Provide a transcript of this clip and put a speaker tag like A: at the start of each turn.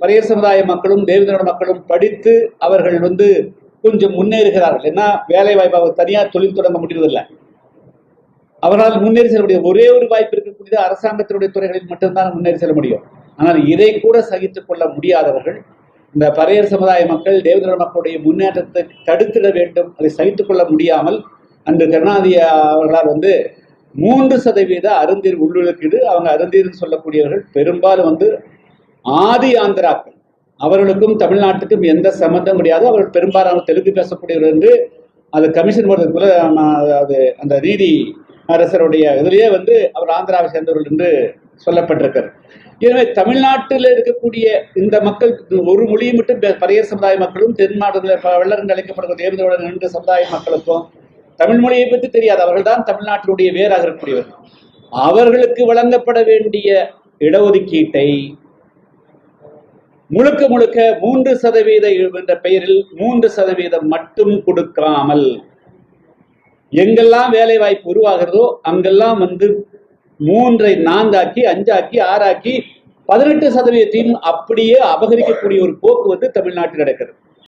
A: பரையர் சமுதாய மக்களும் தேவேந்திரோட மக்களும் படித்து அவர்கள் வந்து கொஞ்சம் முன்னேறுகிறார்கள். ஏன்னா வேலை வாய்ப்பு அவர் தனியார் தொழில் தொடங்க முடியறதில்லை அவரால் முன்னேறி செல்ல முடியும். ஒரே ஒரு வாய்ப்பு இருக்கக்கூடியது அரசாங்கத்தினுடைய துறைகளில் மட்டும்தான் முன்னேறி செல்ல முடியும். ஆனால் இதை கூட சகித்துக் கொள்ள முடியாதவர்கள் இந்த பரையர் சமுதாய மக்கள் தேவேந்திர மக்களுடைய முன்னேற்றத்தை தடுத்திட வேண்டும். அதை சகித்துக் கொள்ள முடியாமல் அன்று கருணாநிதி அவர்களால் வந்து மூன்று சதவீத அருந்தீர் உள்ளுக்குது அவங்க அருந்தீர்னு சொல்லக்கூடியவர்கள் பெரும்பாலும் வந்து ஆதி ஆந்திராக்கள். அவர்களுக்கும் தமிழ்நாட்டுக்கும் எந்த சம்பந்தம் கிடையாது. அவர்கள் பெரும்பாலான தெலுங்கு பேசக்கூடியவர் என்று அது கமிஷன் போடுறதுக்குள்ள அது அந்த நீதி அரசருடைய இதிலேயே வந்து அவர் ஆந்திராவை சேர்ந்தவர்கள் என்று சொல்லப்பட்டிருக்கிறது எனவே தமிழ்நாட்டில் இருக்கக்கூடிய இந்த மக்கள் ஒரு மொழியை மட்டும் பே- பரையர் சமுதாய மக்களும் தென் மாவட்டத்தில் வெள்ளரண்டு அழைக்கப்படுகிற தேவதோட ரெண்டு சமுதாய மக்களுக்கும் தமிழ் மொழியை பற்றி தெரியாது. அவர்கள் தான் தமிழ்நாட்டினுடைய வேராக இருக்கக்கூடியவர்கள். அவர்களுக்கு வழங்கப்பட வேண்டிய இடஒதுக்கீட்டை முழுக்க முழுக்க மூன்று சதவீத என்ற பெயரில் மூன்று சதவீதம் மட்டும் கொடுக்காமல் எங்கெல்லாம் வேலை வாய்ப்பு உருவாகிறதோ அங்கெல்லாம் வந்து மூன்றை நான்காக்கி அஞ்சாக்கி ஆறாக்கி பதினெட்டு சதவீதத்தையும் அப்படியே அபகரிக்கக்கூடிய ஒரு போக்கு வந்து தமிழ்நாட்டில் நடக்கிறது.